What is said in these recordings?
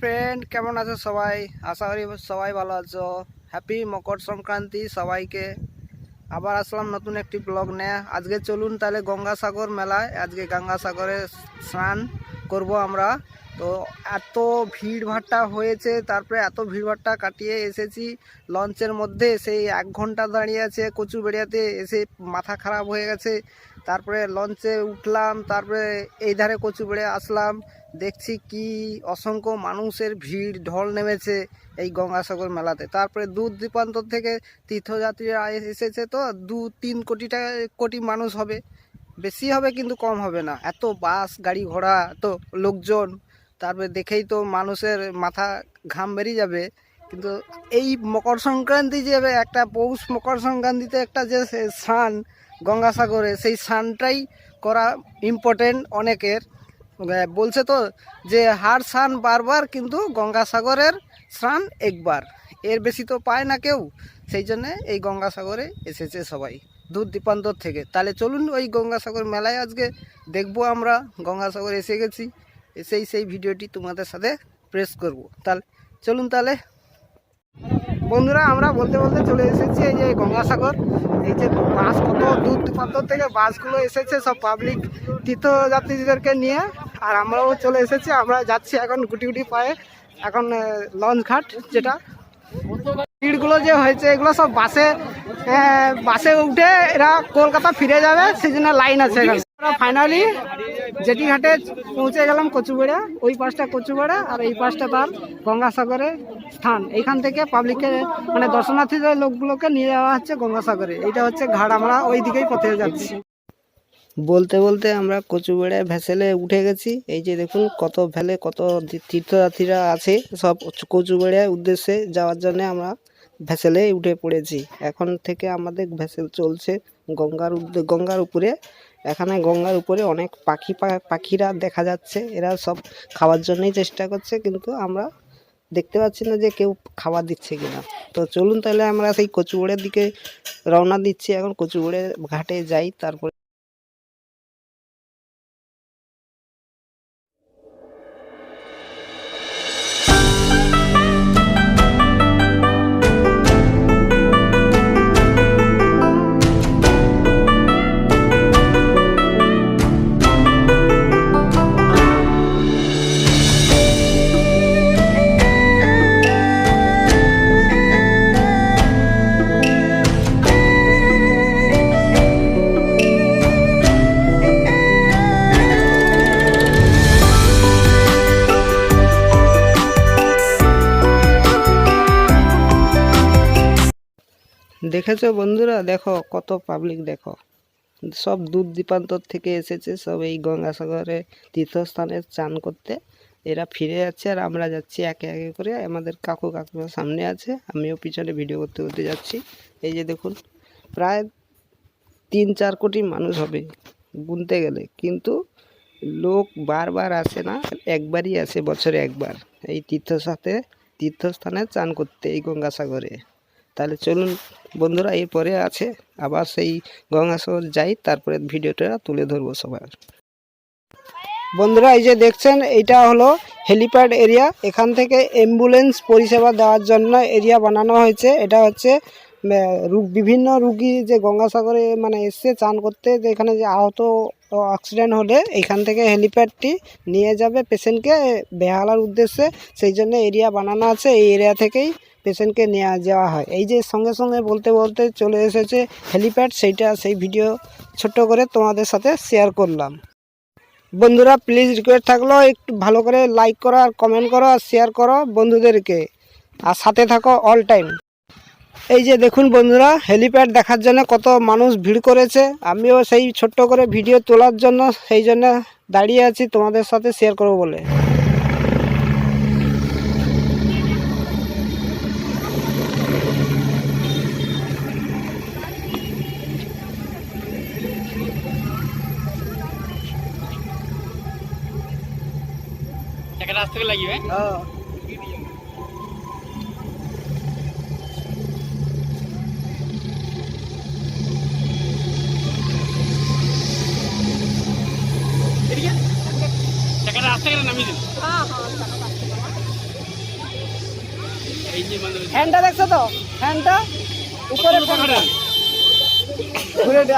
Friend কেমন আছো সবাই? আশা করি সবাই ভালো আছো। হ্যাপি মকর সংক্রান্তি সবাইকে। আবার আসলাম নতুন একটি ব্লগ নিয়ে। আজকে চলুন তাহলে গঙ্গাসাগর মেলায়। আজকে গঙ্গাসাগরে স্নান করব আমরা। তো এত ভিড় ভাট্টা হয়েছে, তারপরে এত ভিড় ভাট্টা কাটিয়ে এসেছি। লঞ্চের মধ্যে সেই এক ঘণ্টা দাঁড়িয়ে আছে কচুবেড়িয়াতে, এসে মাথা খারাপ হয়ে গেছে। তারপরে লঞ্চে উঠলাম, তারপরে এই ধারে কচু কচুবেড়িয়া আসলাম। দেখছি কি অসংখ্য মানুষের ভিড়, ঢল নেমেছে এই গঙ্গাসাগর মেলাতে। তারপরে দূর দীপান্তর থেকে তীর্থযাত্রীরা এসেছে তো, দু তিন কোটি টাকা, কোটি মানুষ হবে। বেশি হবে কিন্তু কম হবে না। এত বাস, গাড়ি ঘোড়া, এত লোকজন। তারপরে দেখেই তো মানুষের মাথা ঘাম বেরিয়ে যাবে। কিন্তু এই মকর সংক্রান্তি যে একটা পৌষ মকর সংক্রান্তিতে একটা যে স্নান গঙ্গাসাগরে, সেই স্নানটাই করা ইম্পর্টেন্ট অনেকের। বলছে তো যে হার স্নান বারবার কিন্তু গঙ্গাসাগরের স্নান একবার। এর বেশি তো পায় না কেউ। সেই জন্যে এই গঙ্গাসাগরে এসেছে সবাই, দূর দীপান্তর থেকে। তাহলে চলুন ওই গঙ্গাসাগর মেলায় আজকে দেখব আমরা। গঙ্গাসাগর এসে গেছি, এসেই সেই ভিডিওটি তোমাদের সাথে প্রেস করব। তাহলে চলুন তাহলে। বন্ধুরা, আমরা বলতে বলতে চলে এসেছি এই যে গঙ্গাসাগর। এই যে বাস, কত দূর দূরান্তর থেকে বাসগুলো এসেছে সব পাবলিক তীর্থযাত্রীদেরকে নিয়ে। আর আমরাও চলে এসেছি, আমরা যাচ্ছি এখন গুটি গুটি পায়ে, এখন লঞ্চ ঘাট যেটা। ভিড়গুলো যে হয়েছে, এগুলো সব বাসে বাসে উঠে এরা কলকাতা ফিরে যাবে, সেই জন্য লাইন আছে এখানে। ফাইনালি জেটি ঘাটে পৌঁছে গেলাম কচুবেড়া, ওই পাশটা কচুবেড়া আর এই পাশটা তার গঙ্গাসাগরের স্থান। এইখান থেকে পাবলিকের মানে দর্শনার্থীদের লোকগুলোকে নিয়ে যাওয়া হচ্ছে গঙ্গাসাগরে। এইটা হচ্ছে ঘাট, আমরা ওই দিকেই পথে যাচ্ছি। বলতে বলতে আমরা কচুবেড়ায় ভেসেলে উঠে গেছি। এই যে দেখুন, কত ভ্যালে কত তীর্থযাত্রীরা আছে সব কচুবেড়ায় উদ্দেশ্যে যাওয়ার জন্য আমরা ভেসেলে উঠে পড়েছি। এখন থেকে আমাদের ভেসেল চলছে গঙ্গার গঙ্গার উপরে। এখানে গঙ্গার উপরে অনেক পাখি পাখিরা দেখা যাচ্ছে। এরা সব খাওয়ার জন্যই চেষ্টা করছে, কিন্তু আমরা দেখতে পাচ্ছি না যে কেউ খাবার দিচ্ছে কিনা। তো চলুন তাহলে আমরা সেই কচুবড়ের দিকে রওনা দিচ্ছি। এখন কচুবড়ে ঘাটে যাই, তারপরে দেখেছ বন্ধুরা? দেখো, কত পাবলিক দেখো। সব দূর দীপান্তর থেকে এসেছে, সব এই গঙ্গাসাগরে তীর্থস্থানে চান করতে। এরা ফিরে যাচ্ছে আর আমরা যাচ্ছি একে একে করে। আমাদের কাকু কাকুরা সামনে আছে, আমিও পিছনে ভিডিও করতে করতে যাচ্ছি। এই যে দেখুন, প্রায় তিন চার কোটি মানুষ হবে গুনতে গেলে। কিন্তু লোক বারবার আসে না, একবারই আসে, বছরে একবার। এই তীর্থ সাথে তীর্থস্থানে চান করতে, এই গঙ্গাসাগরে। তাহলে চলুন বন্ধুরা এরপরে আছে। আবার সেই গঙ্গাসাগর যাই, তারপরে ভিডিওটা তুলে ধরবো সবার। বন্ধুরা, এই যে দেখছেন, এইটা হলো হেলিপ্যাড এরিয়া। এখান থেকে অ্যাম্বুলেন্স পরিষেবা দেওয়ার জন্য এরিয়া বানানো হয়েছে। এটা হচ্ছে বিভিন্ন রুগী যে গঙ্গাসাগরে মানে এসছে চান করতে, যে এখানে যে আহত অ্যাক্সিডেন্ট হলে, এখান থেকে হেলিপ্যাডটি নিয়ে যাবে পেশেন্টকে বেহালার উদ্দেশ্যে। সেই জন্য এরিয়া বানানো আছে। এই এরিয়া থেকেই পেশেন্টকে নিয়ে যাওয়া হয়। এই যে সঙ্গে সঙ্গে বলতে বলতে চলে এসেছে হেলিপ্যাড সেইটা সেই ভিডিও ছোট্ট করে তোমাদের সাথে শেয়ার করলাম। বন্ধুরা প্লিজ রিকোয়েস্ট থাকল, একটু ভালো করে লাইক করো আর কমেন্ট করো আর শেয়ার করো বন্ধুদেরকে। আর সাথে থাকো অল টাইম এই যে দেখুন বন্ধুরা হেলিপ্যাড দেখার জন্য কত মানুষ ভিড় করেছে। আমিও সেই ছোট্ট করে ভিডিও তোলার জন্য, সেই জন্য দাঁড়িয়ে আছি তোমাদের সাথে শেয়ার করব বলে। আসতে লাগিবে। হ্যান্ডটা দেখছ তো? হ্যান্ডটা উপরে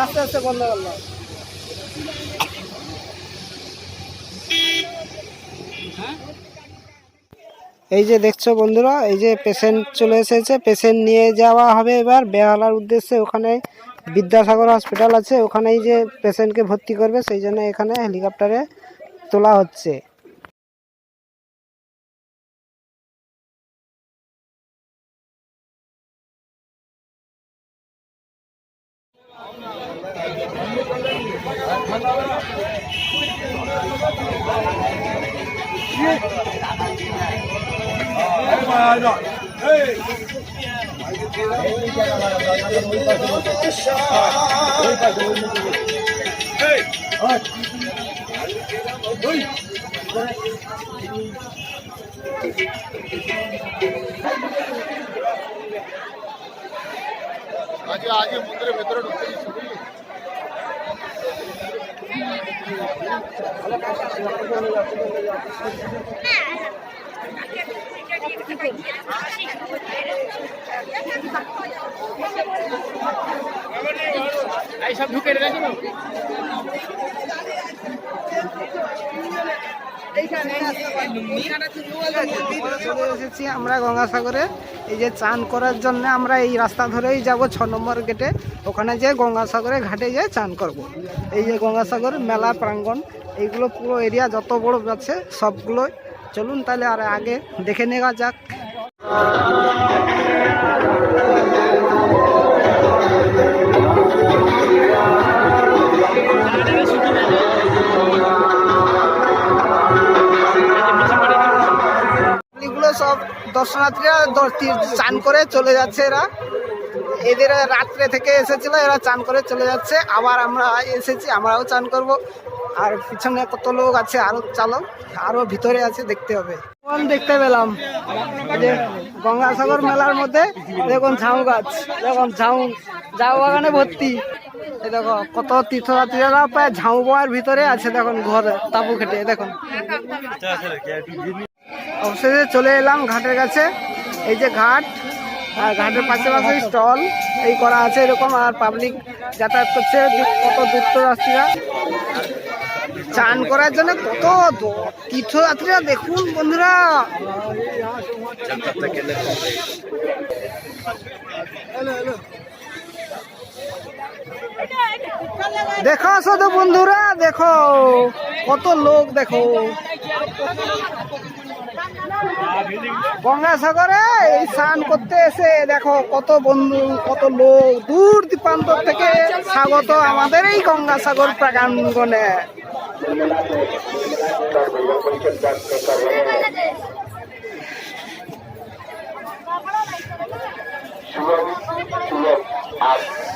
আস্তে আস্তে বন্ধ করল। এই যে দেখছ বন্ধুরা, এই যে পেশেন্ট চলে এসেছে পেশেন্ট নিয়ে যাওয়া হবে এবার। বেহালার উদ্দেশ্যে ওখানে বিদ্যাসাগর হসপিটাল আছে, ওখানেই যে পেশেন্টকে ভর্তি করবে, সেই জন্য এখানে হেলিকপ্টারে তোলা হচ্ছে। আজকে আজকে মন্দিরের ভেতরে ঢুকতে দিচ্ছে বুঝলি এই সব ঢুকে রেখেছিল এসেছি আমরা গঙ্গাসাগরে। এই যে চান করার জন্য আমরা এই রাস্তা ধরেই যাব ছ নম্বর গেটে। ওখানে যে গঙ্গাসাগরে ঘাটে যেয়ে চান করব। এই যে গঙ্গাসাগর, মেলা, প্রাঙ্গণ, এইগুলো পুরো এরিয়া যত বড় আছে সবগুলো। চলুন তাহলে আর আগে দেখে নেওয়া যাক। সব দর্শনার্থীরা চান করে চলে যাচ্ছে এরা। এদের রাত্রে থেকে এসেছিল, এরা চান করে চলে যাচ্ছে। আবার আমরা এসেছি, আমরাও চান করব। আর পিছনে কত লোক আছে, আরও চালক আরও ভিতরে আছে, দেখতে হবে। দেখতে পেলাম যে গঙ্গাসাগর মেলার মধ্যে দেখুন ঝাউ গাছ, দেখুন ঝাউ ঝাউ বাগানে ভর্তি। দেখো, কত তীর্থযাত্রীরা প্রায় ঝাউ বয়ের ভিতরে আছে, দেখুন ঘরে, তাবু খেটে, দেখুন। অবশেষে চলে এলাম ঘাটের কাছে। এই যে ঘাট, আর ঘাটের পাশে পাশে স্টল, এই করা আছে এরকম, আর পাবলিক যাতায়াত করছে কত দূরদর্শীরা চান করার জন্য কত তীর্থযাত্রীরা, দেখুন বন্ধুরা। দেখো শুধু বন্ধুরা, দেখো। কত লোক, দেখো। গঙ্গাসাগরে এই স্নান করতে এসে দেখো কত বন্ধু, কত লোক দূর দীপান্তর থেকে স্বাগত আমাদের এই গঙ্গাসাগর প্রাঙ্গণে। एक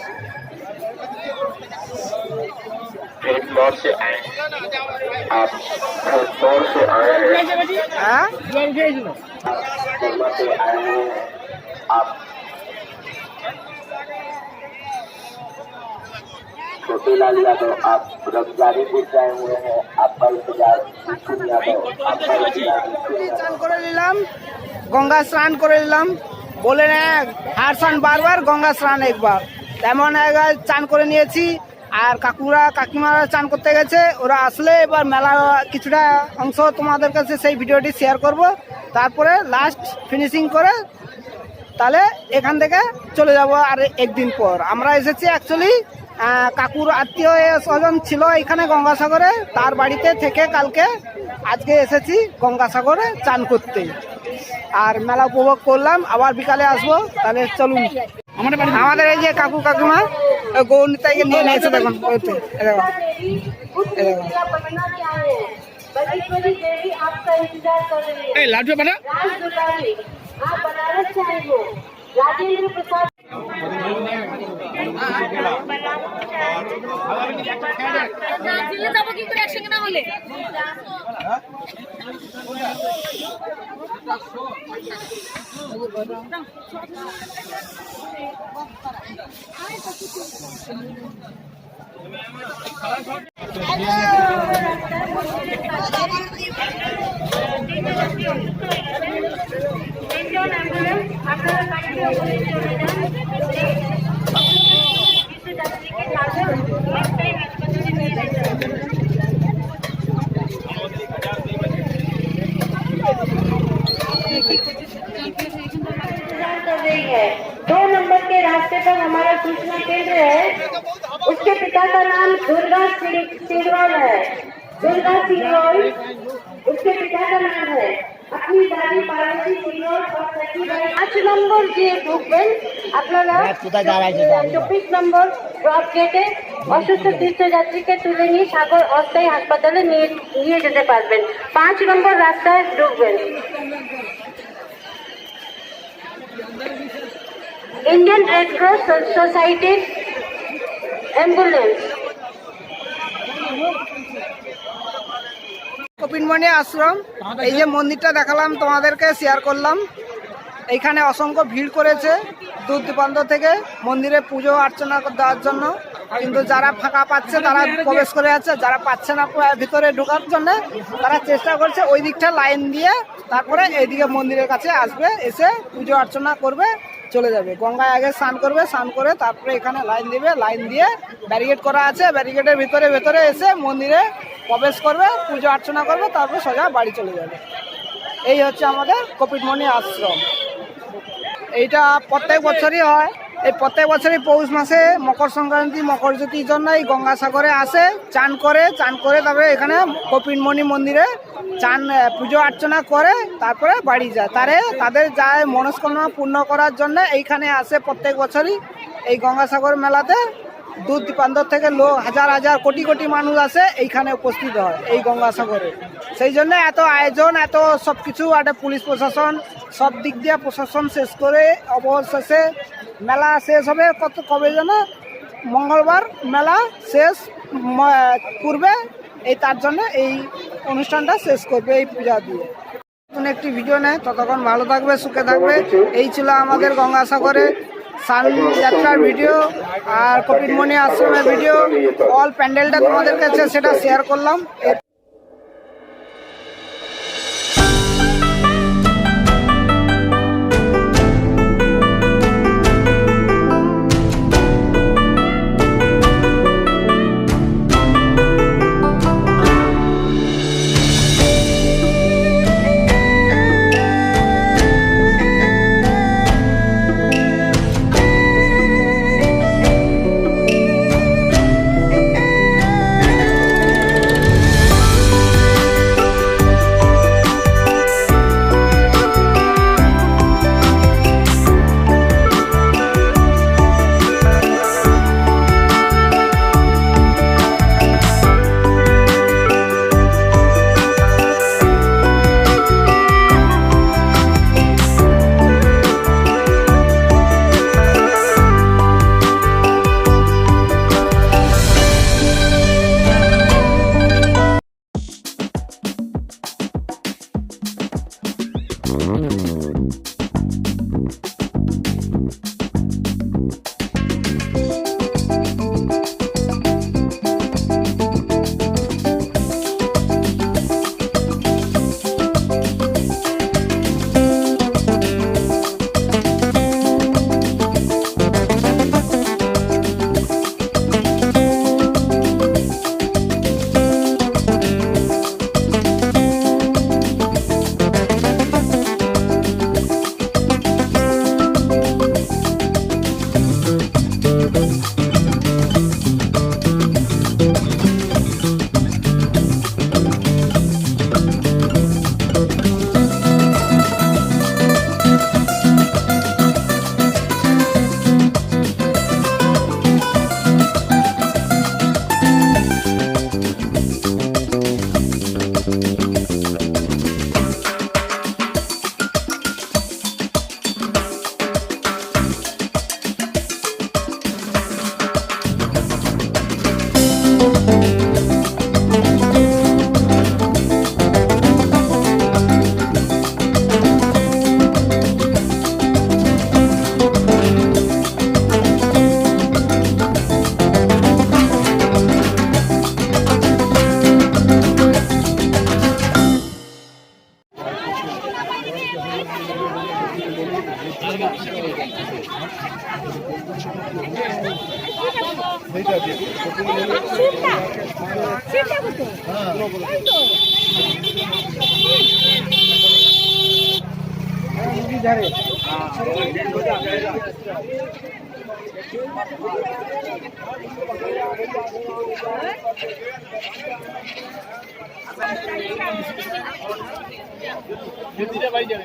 फ्लोर से आए हैं आप फ्लोर से आए हैं হ্যাঁ शर्मा से आए हैं आप छोटे लाल यादव आप रमजानीपुर से आए हुए हैं आपका इंतजार मिथुन यादव आपका इंतजार मिथुन यादव চান করে নিলাম গঙ্গা স্নান করে নিলাম বলে না হার স্নান বারবার গঙ্গা স্নান একবার তেমন একবার চান করে নিয়েছি আর কাকুরা কাকিমারা চান করতে গেছে। ওরা আসলে এবার মেলা কিছুটা অংশ তোমাদের কাছে সেই ভিডিওটি শেয়ার করব। তারপরে লাস্ট ফিনিশিং করে তাহলে এখান থেকে চলে যাব আর একদিন পর। আমরা এসেছি অ্যাকচুয়ালি কাকুর আত্মীয় স্বজন ছিল এখানে গঙ্গাসাগরে। তার বাড়িতে থেকে কালকে আজকে এসেছি গঙ্গাসাগরে চান করতে। আর মেলা উপভোগ করলাম। আবার বিকালে আসব। তাহলে চলুন। আমাদের এই যে কাকু কাকিমা গৌনিতাইকে নিয়ে নিয়েছে দেখুন ওইতে, এই দেখুন এই দেখুন बड़ी देवी आपका इंतजार कर रही है এই লাড্ডু পাঠা राज दुलारी आप बनारस से आए हो राजेंद्र प्रसाद দিল্লি যাব কি করে একসঙ্গে না হলে Hello. दो नंबर के रास्ते पर हमारा सूचना केंद्र है। उसके पिता का नाम दुर्गा सिंह- सिंगरौल है। दुर्गा सिंगरौल, उसके पिता का नाम है। अपनी दादी पार्वती भाई পাঁচ নম্বর যে ঢুকবেন। আপনারা চব্বিশ নম্বর ড্রপ গেটে অসুস্থ তীর্থযাত্রীকে তুলে নিয়ে সাগর অস্থায়ী হাসপাতালে নিয়ে নিয়ে যেতে পারবেন। পাঁচ নম্বর রাস্তায় ঢুকবেন। ইন্ডিয়ান রেড ক্রস সোসাইটির অ্যাম্বুলেন্স। কপিনমণি আশ্রম এই যে মন্দিরটা দেখালাম তোমাদেরকে শেয়ার করলাম। এইখানে অসংখ্য ভিড় করেছে দূর দূরান্ত থেকে মন্দিরে পুজো অর্চনা দেওয়ার জন্য। কিন্তু যারা ফাঁকা পাচ্ছে, তারা প্রবেশ করে যাচ্ছে। যারা পাচ্ছে না ভিতরে ঢোকার জন্য, তারা চেষ্টা করছে ওই দিকটা লাইন দিয়ে তারপরে এইদিকে মন্দিরের কাছে আসবে, এসে পুজো অর্চনা করবে, চলে যাবে। গঙ্গায় আগে স্নান করবে, স্নান করে তারপরে এখানে লাইন দিবে। লাইন দিয়ে ব্যারিকেড করা আছে। ব্যারিকেডের ভিতরে ভেতরে এসে মন্দিরে প্রবেশ করবে, পুজো অর্চনা করবে, তারপরে সোজা বাড়ি চলে যাবে। এই হচ্ছে আমাদের কপিটমণি আশ্রম। এইটা প্রত্যেক বছরই হয়। এই প্রত্যেক বছরই পৌষ মাসে মকর সংক্রান্তি, মকর জ্যোতির জন্য এই গঙ্গাসাগরে আসে, চান করে চান করে তারপরে এখানে কপিনমণি মন্দিরে চান পুজো অর্চনা করে, তারপরে বাড়ি যায়। তারে, তাদের যায় মনস্কামনা পূর্ণ করার জন্য এইখানে আসে প্রত্যেক বছরই এই গঙ্গাসাগর মেলাতে। দূর দীপান্তর থেকে লোক হাজার হাজার কোটি কোটি মানুষ আসে এইখানে উপস্থিত হয়, এই গঙ্গাসাগরে। সেই জন্য এত আয়োজন, এত সব কিছু একটা পুলিশ প্রশাসন, সব দিক দিয়ে প্রশাসন শেষ করে অবশেষে মেলা শেষ হবে। কত কবে যেন মঙ্গলবার মেলা শেষ করবে এই তার জন্য এই অনুষ্ঠানটা শেষ করবে এই পূজা দিয়ে। নতুন একটি ভিডিও নেয় ততক্ষণ ভালো থাকবে, সুখে থাকবে। এই ছিল আমাদের গঙ্গাসাগরে। সান যাত্রার ভিডিও আর কপিলমণি আশ্রমের ভিডিও অল প্যান্ডেলটা তোমাদের কাছে সেটা শেয়ার করলাম। Mm-hmm. দিদিটা বাড়ি যাবে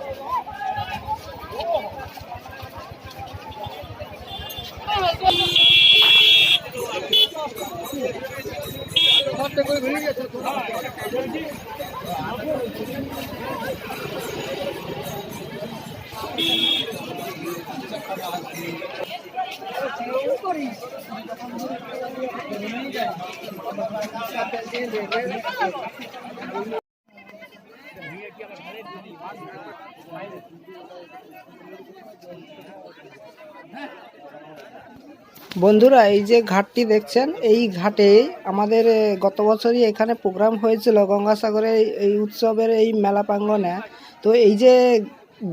বন্ধুরা, এই যে ঘাটটি দেখছেন, এই ঘাটে আমাদের গত বছরই এখানে প্রোগ্রাম হয়েছিল গঙ্গাসাগরের এই- উৎসবের এই মেলা প্রাঙ্গনে তো এই যে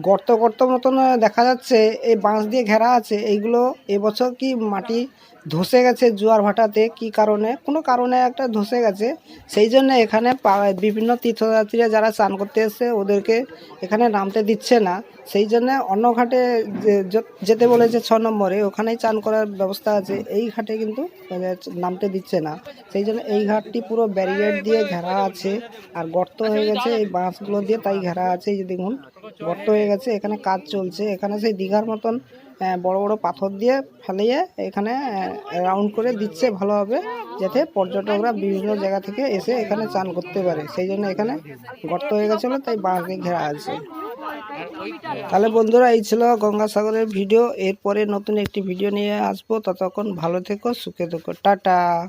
গর্ত গর্ত মতন দেখা যাচ্ছে, এই বাঁশ দিয়ে ঘেরা আছে, এইগুলো এবছর কি মাটি ধসে গেছে জোয়ার ভাটাতে, কি কারণে? কোনো কারণে একটা ধসে গেছে। সেই জন্য এখানে বিভিন্ন তীর্থযাত্রীরা যারা স্নান করতে এসছে, ওদেরকে এখানে নামতে দিচ্ছে না। সেই জন্য অন্য ঘাটে যেতে বলেছে ছ নম্বরে, ওখানেই চান করার ব্যবস্থা আছে। এই ঘাটে কিন্তু মানে নামতে দিচ্ছে না। সেই জন্য এই ঘাটটি পুরো ব্যারিকেড দিয়ে ঘেরা আছে। আর গর্ত হয়ে গেছে, এই বাঁশগুলো দিয়ে তাই ঘেরা আছে। এই দেখুন, গর্ত হয়ে গেছে, এখানে কাজ চলছে। এখানে সেই দীঘার মতন বড় বড় পাথর দিয়ে ফেলিয়ে এখানে রাউন্ড করে দিচ্ছে ভালোভাবে, যাতে পর্যটকরা বিভিন্ন জায়গা থেকে এসে এখানে চান করতে পারে। সেই জন্য এখানে গর্ত হয়ে গেছিল, তাই বাঁশ দিয়ে ঘেরা আছে। তাহলে বন্ধুরা, এই ছিল গঙ্গাসাগরের ভিডিও। এরপরে নতুন একটি ভিডিও নিয়ে আসব। ততক্ষণ ভালো থেকো, সুখে থেকো। টাটা!